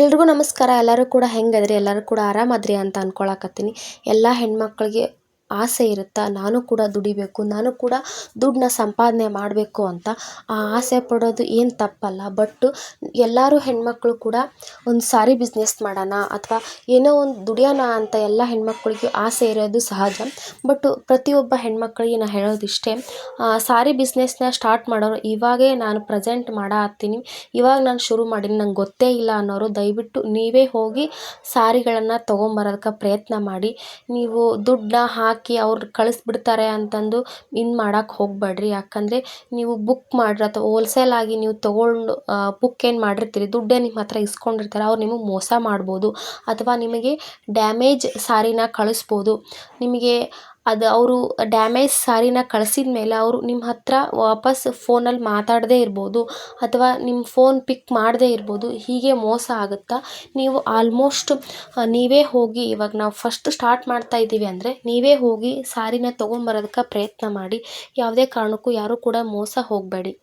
ಎಲ್ರಿಗೂ ನಮಸ್ಕಾರ. ಎಲ್ಲರೂ ಕೂಡ ಹೆಂಗದ್ರಿ ಎಲ್ಲರೂ ಕೂಡ ಆರಾಮದ್ರಿ ಅಂತ ಅನ್ಕೊಳಕತ್ತೀನಿ. ಎಲ್ಲ ಹೆಣ್ಮಕ್ಳಿಗೆ ಆಸೆ ಇರುತ್ತಾ? ನಾನು ಕೂಡ ದುಡಿಬೇಕು, ನಾನು ಕೂಡ ದುಡ್ಡನ್ನ ಸಂಪಾದನೆ ಮಾಡಬೇಕು ಅಂತ ಆ ಆಸೆ ಪಡೋದು ಏನು ತಪ್ಪಲ್ಲ. ಬಟ್ಟು ಎಲ್ಲರೂ ಹೆಣ್ಮಕ್ಳು ಕೂಡ ಒಂದು ಸಾರಿ ಬಿಸ್ನೆಸ್ ಮಾಡೋಣ ಅಥವಾ ಏನೋ ಒಂದು ದುಡಿಯೋಣ ಅಂತ ಎಲ್ಲ ಹೆಣ್ಮಕ್ಳಿಗೂ ಆಸೆ ಇರೋದು ಸಹಜ. ಬಟ್ಟು ಪ್ರತಿಯೊಬ್ಬ ಹೆಣ್ಮಕ್ಳಿಗೆ ನಾನು ಹೇಳೋದಿಷ್ಟೇ ಸಾರಿ ಬಿಸ್ನೆಸ್ನ ಸ್ಟಾರ್ಟ್ ಮಾಡೋರು ಇವಾಗೇ ನಾನು ಪ್ರೆಸೆಂಟ್ ಮಾಡಾತ್ತೀನಿ ಇವಾಗ ನಾನು ಶುರು ಮಾಡೀನಿ, ನಂಗೆ ಗೊತ್ತೇ ಇಲ್ಲ ಅನ್ನೋರು ದಯವಿಟ್ಟು ನೀವೇ ಹೋಗಿ ಸಾರಿಗಳನ್ನು ತೊಗೊಂಬರೋದಕ್ಕೆ ಪ್ರಯತ್ನ ಮಾಡಿ. ನೀವು ದುಡ್ಡನ್ನ ಹಾಕಿ ಅವ್ರು ಕಳಿಸ್ಬಿಡ್ತಾರೆ ಅಂತಂದು ಇನ್ನು ಮಾಡಕ್ಕೆ ಹೋಗಬೇಡ್ರಿ ಯಾಕಂದರೆ ನೀವು ಬುಕ್ ಮಾಡ್ರಿ ಅಥವಾ ಹೋಲ್ಸೇಲಾಗಿ ನೀವು ತೊಗೊಂಡು ಬುಕ್ ಏನು ಮಾಡಿರ್ತೀರಿ, ದುಡ್ಡೇ ನಿಮ್ಮ ಹತ್ರ ಇಸ್ಕೊಂಡಿರ್ತಾರೆ, ಅವ್ರು ನಿಮಗೆ ಮೋಸ ಮಾಡ್ಬೋದು. ಅಥವಾ ನಿಮಗೆ ಡ್ಯಾಮೇಜ್ ಸಾರಿನ ಕಳಿಸ್ಬೋದು. ನಿಮಗೆ ಅದು ಅವರು ಡ್ಯಾಮೇಜ್ ಸಾರಿನ ಕಳ್ಸಿದ ಮೇಲೆ ಅವರು ನಿಮ್ಮ ಹತ್ರ ವಾಪಸ್ ಫೋನಲ್ಲಿ ಮಾತಾಡದೇ ಇರ್ಬೋದು ಅಥವಾ ನಿಮ್ಮ ಫೋನ್ ಪಿಕ್ ಮಾಡದೇ ಇರ್ಬೋದು, ಹೀಗೆ ಮೋಸ ಆಗುತ್ತಾ? ನೀವು ಆಲ್ಮೋಸ್ಟ್ ನೀವೇ ಹೋಗಿ ಇವಾಗ ನಾವು ಫಸ್ಟ್ ಸ್ಟಾರ್ಟ್ ಮಾಡ್ತಾ ಇದ್ದೀವಿ ಅಂದರೆ ನೀವೇ ಹೋಗಿ ಸಾರಿನ ತೊಗೊಂಬರೋದಕ್ಕೆ ಪ್ರಯತ್ನ ಮಾಡಿ. ಯಾವುದೇ ಕಾರಣಕ್ಕೂ ಯಾರೂ ಕೂಡ ಮೋಸ ಹೋಗಬೇಡಿ.